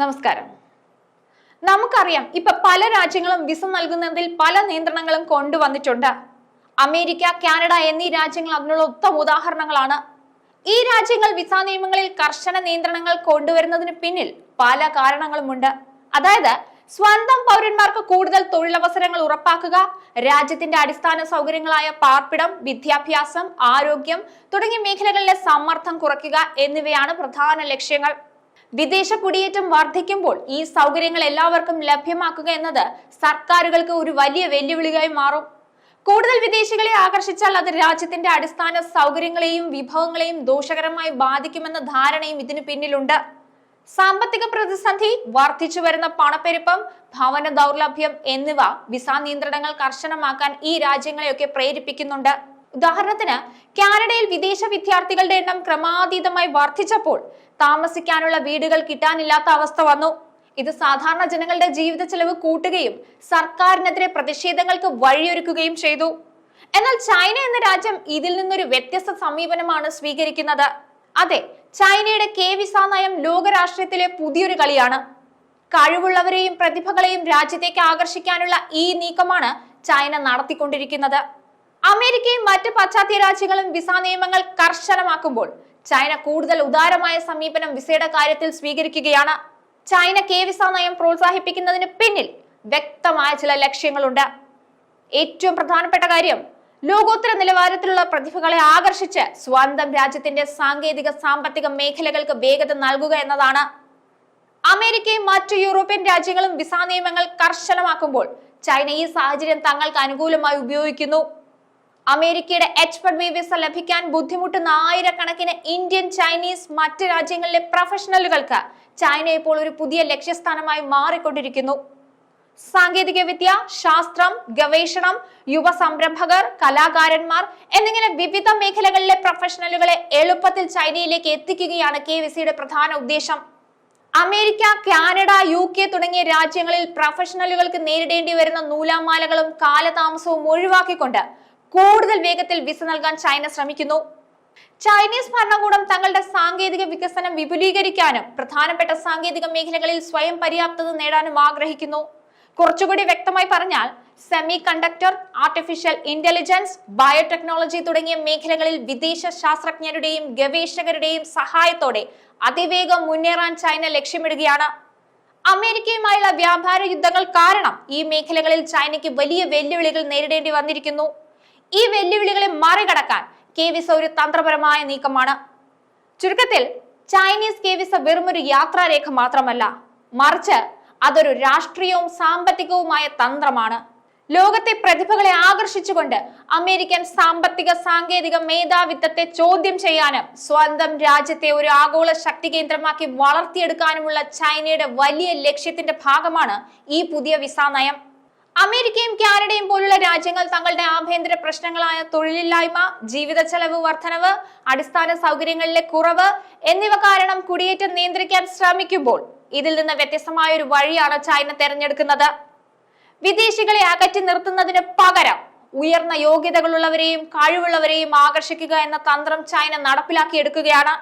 നമസ്കാരം. നമുക്കറിയാം ഇപ്പൊ പല രാജ്യങ്ങളും വിസ നൽകുന്നതിൽ പല നിയന്ത്രണങ്ങളും കൊണ്ടുവന്നിട്ടുണ്ട്. അമേരിക്ക കാനഡ എന്നീ രാജ്യങ്ങൾ അതിനുള്ള ഉത്തമ ഉദാഹരണങ്ങളാണ്. ഈ രാജ്യങ്ങൾ വിസ നിയമങ്ങളിൽ കർശന നിയന്ത്രണങ്ങൾ കൊണ്ടുവരുന്നതിന് പിന്നിൽ പല കാരണങ്ങളുമുണ്ട്. അതായത് സ്വന്തം പൗരന്മാർക്ക് കൂടുതൽ തൊഴിലവസരങ്ങൾ ഉറപ്പാക്കുക രാജ്യത്തിന്റെ അടിസ്ഥാന സൗകര്യങ്ങളായ പാർപ്പിടം വിദ്യാഭ്യാസം ആരോഗ്യം തുടങ്ങിയ മേഖലകളിലെ സമ്മർദ്ദം കുറയ്ക്കുക എന്നിവയാണ് പ്രധാന ലക്ഷ്യങ്ങൾ. വിദേശ കുടിയേറ്റം വർദ്ധിക്കുമ്പോൾ ഈ സൗകര്യങ്ങൾ എല്ലാവർക്കും ലഭ്യമാക്കുക എന്നത് സർക്കാരുകൾക്ക് ഒരു വലിയ വെല്ലുവിളിയായി മാറും. കൂടുതൽ വിദേശികളെ ആകർഷിച്ചാൽ അത് രാജ്യത്തിന്റെ അടിസ്ഥാന സൗകര്യങ്ങളെയും വിഭവങ്ങളെയും ദോഷകരമായി ബാധിക്കുമെന്ന ധാരണയും ഇതിനു പിന്നിലുണ്ട്. സാമ്പത്തിക പ്രതിസന്ധി വർദ്ധിച്ചു വരുന്ന പണപ്പെരുപ്പം ഭവന ദൗർലഭ്യം എന്നിവ വിസ നിയന്ത്രണങ്ങൾ കർശനമാക്കാൻ ഈ രാജ്യങ്ങളെയൊക്കെ പ്രേരിപ്പിക്കുന്നുണ്ട്. ഉദാഹരണത്തിന് കാനഡയിൽ വിദേശ വിദ്യാർത്ഥികളുടെ എണ്ണം ക്രമാതീതമായി വർദ്ധിച്ചപ്പോൾ താമസിക്കാനുള്ള വീടുകൾ കിട്ടാനില്ലാത്ത അവസ്ഥ വന്നു. ഇത് സാധാരണ ജനങ്ങളുടെ ജീവിത ചെലവ് കൂട്ടുകയും സർക്കാരിനെതിരെ പ്രതിഷേധങ്ങൾക്ക് വഴിയൊരുക്കുകയും ചെയ്തു. എന്നാൽ ചൈന എന്ന രാജ്യം ഇതിൽ നിന്നൊരു വ്യത്യസ്ത സമീപനമാണ് സ്വീകരിക്കുന്നത്. അതെ ചൈനയുടെ കെ വിസ നയം ലോകരാഷ്ട്രീയത്തിലെ പുതിയൊരു കളിയാണ്. കഴിവുള്ളവരെയും പ്രതിഭകളെയും രാജ്യത്തേക്ക് ആകർഷിക്കാനുള്ള ഈ നീക്കമാണ് ചൈന നടത്തിക്കൊണ്ടിരിക്കുന്നത്. അമേരിക്കയും മറ്റ് പാശ്ചാത്യ രാജ്യങ്ങളും വിസ നിയമങ്ങൾ കർശനമാക്കുമ്പോൾ ചൈന കൂടുതൽ ഉദാരമായ സമീപനം വിസയുടെ കാര്യത്തിൽ സ്വീകരിക്കുകയാണ്. ചൈന കെ വിസ നയം പ്രോത്സാഹിപ്പിക്കുന്നതിന് പിന്നിൽ വ്യക്തമായ ചില ലക്ഷ്യങ്ങളുണ്ട്. ഏറ്റവും പ്രധാനപ്പെട്ട കാര്യം ലോകോത്തര നിലവാരത്തിലുള്ള പ്രതിഭകളെ ആകർഷിച്ച് സ്വന്തം രാജ്യത്തിന്റെ സാങ്കേതിക സാമ്പത്തിക മേഖലകൾക്ക് വേഗത നൽകുക എന്നതാണ്. അമേരിക്കയും മറ്റു യൂറോപ്യൻ രാജ്യങ്ങളും വിസ നിയമങ്ങൾ കർശനമാക്കുമ്പോൾ ചൈന ഈ സാഹചര്യം തങ്ങൾക്ക് അനുകൂലമായി ഉപയോഗിക്കുന്നു. അമേരിക്കയുടെ എച്ച് വൺ ബി വിസ ലഭിക്കാൻ ബുദ്ധിമുട്ടുന്ന ആയിരക്കണക്കിന് ഇന്ത്യൻ ചൈനീസ് മറ്റ് രാജ്യങ്ങളിലെ പ്രൊഫഷണലുകൾക്ക് ചൈന ഇപ്പോൾ ഒരു പുതിയ ലക്ഷ്യസ്ഥാനമായി മാറിക്കൊണ്ടിരിക്കുന്നു. സാങ്കേതിക വിദ്യ ശാസ്ത്രം ഗവേഷണം യുവ സംരംഭകർ കലാകാരന്മാർ എന്നിങ്ങനെ വിവിധ മേഖലകളിലെ പ്രൊഫഷണലുകളെ എളുപ്പത്തിൽ ചൈനയിലേക്ക് എത്തിക്കുകയാണ് കെ വിസിയുടെ പ്രധാന ഉദ്ദേശം. അമേരിക്ക കാനഡ യു കെ തുടങ്ങിയ രാജ്യങ്ങളിൽ പ്രൊഫഷണലുകൾക്ക് നേരിടേണ്ടി വരുന്ന നൂലാമാലകളും കാലതാമസവും ഒഴിവാക്കിക്കൊണ്ട് കൂടുതൽ വേഗത്തിൽ വിസ നൽകാൻ ചൈന ശ്രമിക്കുന്നു. ചൈനീസ് ഭരണകൂടം തങ്ങളുടെ സാങ്കേതിക വികസനം വിപുലീകരിക്കാനും പ്രധാനപ്പെട്ട സാങ്കേതിക മേഖലകളിൽ സ്വയം പര്യാപ്തത നേടാനും ആഗ്രഹിക്കുന്നു. കുറച്ചുകൂടി വ്യക്തമായി പറഞ്ഞാൽ semiconductor artificial intelligence biotechnology തുടങ്ങിയ മേഖലകളിൽ വിദേശ ശാസ്ത്രജ്ഞരുടെയും ഗവേഷകരുടെയും സഹായത്തോടെ അതിവേഗം മുന്നേറാൻ ചൈന ലക്ഷ്യമിടുകയാണ്. അമേരിക്കയുമായുള്ള വ്യാപാര യുദ്ധങ്ങൾ കാരണം ഈ മേഖലകളിൽ ചൈനയ്ക്ക് വലിയ വെല്ലുവിളികൾ നേരിടേണ്ടി വന്നിരിക്കുന്നു. ഈ വെല്ലുവിളികളെ മറികടക്കാൻ കെ വിസ ഒരു തന്ത്രപരമായ നീക്കമാണ്. ചുരുക്കത്തിൽ ചൈനീസ് കെ വിസ വെറുമൊരു യാത്രാരേഖ മാത്രമല്ല മറിച്ച് അതൊരു രാഷ്ട്രീയവും സാമ്പത്തികവുമായ തന്ത്രമാണ്. ലോകത്തെ പ്രതിഭകളെ ആകർഷിച്ചുകൊണ്ട് അമേരിക്കൻ സാമ്പത്തിക സാങ്കേതിക മേധാവിത്വത്തെ ചോദ്യം ചെയ്യാനും സ്വന്തം രാജ്യത്തെ ഒരു ആഗോള ശക്തി കേന്ദ്രമാക്കി വളർത്തിയെടുക്കാനുമുള്ള ചൈനയുടെ വലിയ ലക്ഷ്യത്തിന്റെ ഭാഗമാണ് ഈ പുതിയ വിസ നയം. അമേരിക്കയും കാനഡയും പോലുള്ള രാജ്യങ്ങൾ തങ്ങളുടെ ആഭ്യന്തര പ്രശ്നങ്ങളായ തൊഴിലില്ലായ്മ ജീവിത ചെലവ് വർധനവ് അടിസ്ഥാന സൗകര്യങ്ങളിലെ കുറവ് എന്നിവ കാരണം കുടിയേറ്റം നിയന്ത്രിക്കാൻ ശ്രമിക്കുമ്പോൾ ഇതിൽ നിന്ന് വ്യത്യസ്തമായ ഒരു വഴിയാണ് ചൈന തെരഞ്ഞെടുക്കുന്നത്. വിദേശികളെ അകറ്റി നിർത്തുന്നതിന് പകരം ഉയർന്ന യോഗ്യതകളുള്ളവരെയും കഴിവുള്ളവരെയും ആകർഷിക്കുക എന്ന തന്ത്രം ചൈന നടപ്പിലാക്കിയെടുക്കുകയാണ്.